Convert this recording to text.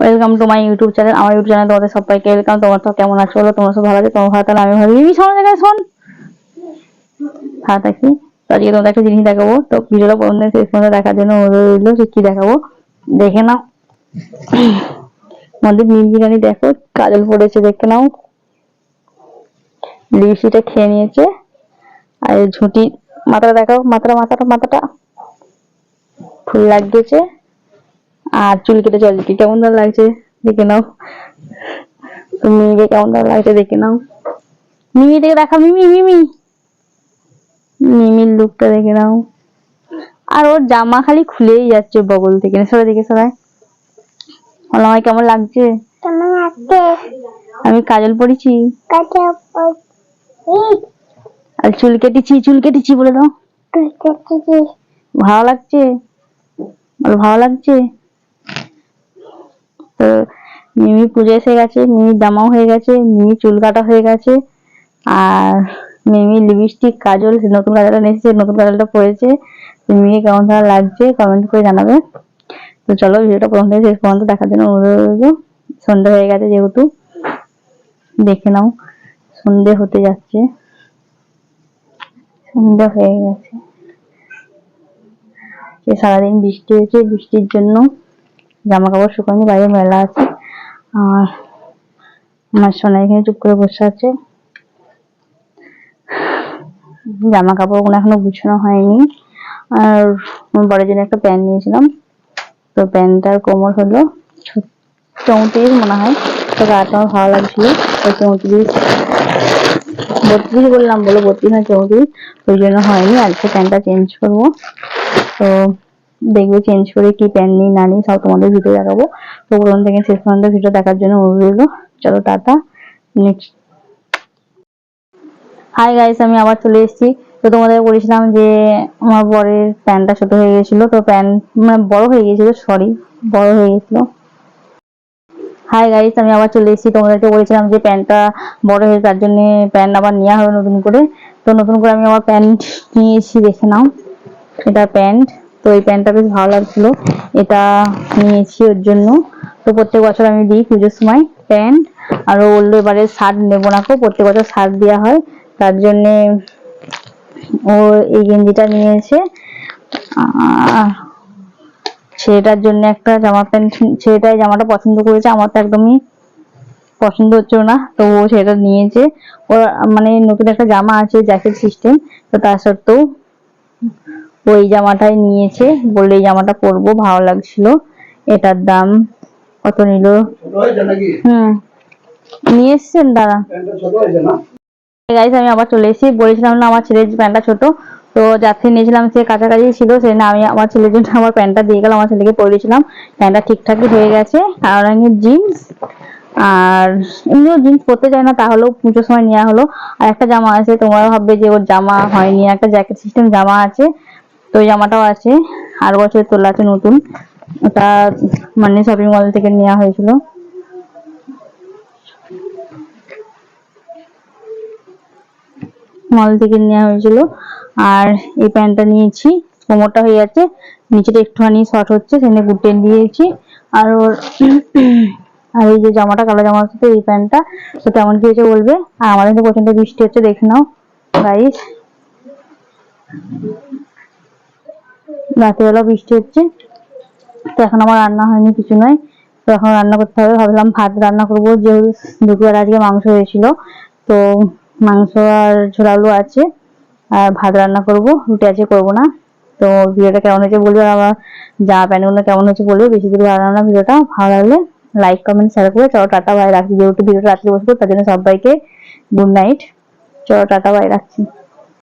Welcome to my YouTube channel আমার YouTube channel তোমাদের সবাইকে ওয়েলকাম তোমার তো কেমন আছো বলো? তোমার সব ভালো আছে? তোমার ভালো তাহলে আমি ভালো এই শোনো দেখে, শোন। হ্যাঁ থাকি তো আজকে তোমাদের একটা জিনিস দেখাবো। তো ভিডিওটা প্রথম থেকে শেষ পর্যন্ত দেখার জন্য অনুরোধ রইল যে কি দেখাবো? দেখে নাও। আমাদের নিমজিরানি দেখো। কাজল পড়েছে, দেখে নাও। লিপস্টিকটা খেয়ে নিয়েছে। আর ঝুঁটি, মাথাটা দেখাও। মাথাটা মাথাটা মাথাটা। ফুল লাগিয়েছে। আর চুল কেটে চল কেমন দাম লাগছে দেখে নাও। তুমি মিমিকে কেমন দাম লাগছে দেখে নাও। মিমি দেখে দেখা মিমি মিমি। মিমির লুকটা দেখে নাও। আর ওর জামা খালি খুলেই যাচ্ছে বগল থেকে সবাই দেখে সবাই? বলো আমায় কেমন লাগছে? আমি কাজল পরেছি কাছে আর চুল কেটেছি চুল কেটেছি বলে দাও। ভালো লাগছে? ভালো লাগছে? তো মিমি পুজো এসে গেছে মিমি জামাও হয়ে গেছে মিমি চুল কাটা হয়ে গেছে, আর মিমি লিপস্টিক কাজল নতুন কাজলটা এসেছে, নতুন কাজলটা পরেছে। মিমিকে কেমন ভালো লাগছে কমেন্ট করে জানাবে। তো চলো ভিডিওটা প্রথম থেকে শেষ পর্যন্ত দেখার জন্য অনুরোধ রইল। সন্ধ্যা হয়ে গেছে যেহেতু, দেখে নাও, সন্ধে হতে যাচ্ছে। সন্ধ্যা হয়ে গেছে। সারাদিন বৃষ্টি হয়েছে, বৃষ্টির জন্য জামা কাপড় শুকায়নি, বাইরে মেলা আছে। আর আমার সোনা এখানে চুপ করে বসে আছে। জামা কাপড়গুলো এখনও গুছানো হয়নি। আর বড়ের জন্য একটা প্যান্ট নিয়েছিলাম। তো প্যান্টটার কোমর হলো চৌত্রিশ মনে হয়। তো গাটা আমার ভালো লাগছিল। তো চৌত্রিশ, বত্রিশ বললাম বলো বত্রিশ না চৌত্রিশ, ওই জন্য হয়নি। আজকে প্যান্টটা চেঞ্জ করব। তো দেখবে চেঞ্জ করে কি প্যান্ট নিই, না নিই, সব তোমাদের ভিডিও দেখাবো। তো প্রথম থেকে শেষ পর্যন্ত ভিডিও দেখার জন্য অনুরোধ চলো টাটা নেক্সট হাই গাইস আমি আবার চলে এসেছি। তো তোমাদের বলেছিলাম যে আমার বরের প্যান্টটা ছোট হয়ে গেছিল, তো প্যান্ট মানে বড় হয়ে গেছিল সরি বড় হয়ে গেছিল। হাই গাইস আমি আবার চলে এসেছি। তোমাদেরকে বলেছিলাম যে প্যান্টটা বড় হয়ে তার জন্য প্যান্ট আবার নেওয়া হবে নতুন করে। তো নতুন করে আমি আবার প্যান্ট নিয়ে এসেছি, দেখে নাও। এটা প্যান্ট তো এই প্যান্টটা বেশ ভালো লাগছিল। এটা নিয়েছি ওর জন্য। তো প্রত্যেক বছর আমি দিই পুজোর সময় প্যান্ট। আর ও বলল এবারে শার্ট নেব না প্রত্যেক বছর শার্ট দেওয়া হয়। তার জন্যে ও এই গেঞ্জিটা নিয়েছে। ছেলেটার জন্য একটা জামা প্যান্ট, ছেলেটাই জামাটা পছন্দ করেছে। আমার তো একদমই পছন্দ হচ্ছিল না, তো ও সেটা নিয়েছে। ওর মানে নতুন একটা জামা আছে, জ্যাকেট সিস্টেম তো তা সত্ত্বেও ওই জামাটাই নিয়েছে বললে এই জামাটা পরবো ভালো লাগছিল। এটার দাম কত নিল? হুম। নিয়ে এসছেন দাদা গাইস আমি আবার চলে এসেছি। বলেছিলাম না আমার ছেলের প্যান্টটা ছোট। তো থেকে নিয়েছিলাম সে কাছাকাছি ছিল সে না আমি আমার ছেলের জন্য আমার প্যান্টটা দিয়ে গেলাম আমার ছেলেকে পরে দিয়েছিলাম। প্যান্টটা ঠিকঠাকই হয়ে গেছে কালো রঙের জিন্স আর এমনিও জিন্স পরতে চায় না তাহলেও পুজোর সময় নেওয়া হলো। আর একটা জামা আছে তোমরা ভাববে যে ওর জামা হয়নি একটা জ্যাকেট সিস্টেম জামা আছে। তো জামাটাও আছে। আর বছর তোলা আছে নতুন। ওটা মানে শপিং মল থেকে নেওয়া হয়েছিল। মল থেকে নেওয়া হয়েছিল। আর এই প্যান্টটা নিয়েছি। কোমরটা হয়ে যাচ্ছে নিচেটা একটুখানি শর্ট হচ্ছে, সেখানে গুটেন দিয়েছি। আর ওর আর এই যে জামাটা, কালো জামা আছে এই প্যান্টটা, তো তেমন কি হয়েছে বলবে। আর আমাদের তো প্রচণ্ড বৃষ্টি হচ্ছে, দেখে নাও গাইস রাতেবেলা বৃষ্টি হচ্ছে, তো এখন আমার রান্না হয়নি, কিছু নয়। তো এখন রান্না করতে হবে, ভাবলাম ভাত রান্না করব, যেহেতু দুপুর আজকে মাংস হয়েছিল, তো মাংস আর ঝোল আলু আছে, আর ভাত রান্না করব, রুটি আজকে করব না। তো ভিডিওটা কেমন হয়েছে বলবে আমার জামা প্যান্টগুলো কেমন হয়েছে বলবে, বেশি দূর বাড়ানো না ভিডিওটা ভালো লাগলে লাইক কমেন্ট শেয়ার করে চলো টাটা বাই রাখছি। যেহেতু ভিডিওটা রাত্রে বসবো তার জন্য সবাইকে গুড নাইট চলো টাটা বাই রাখছি।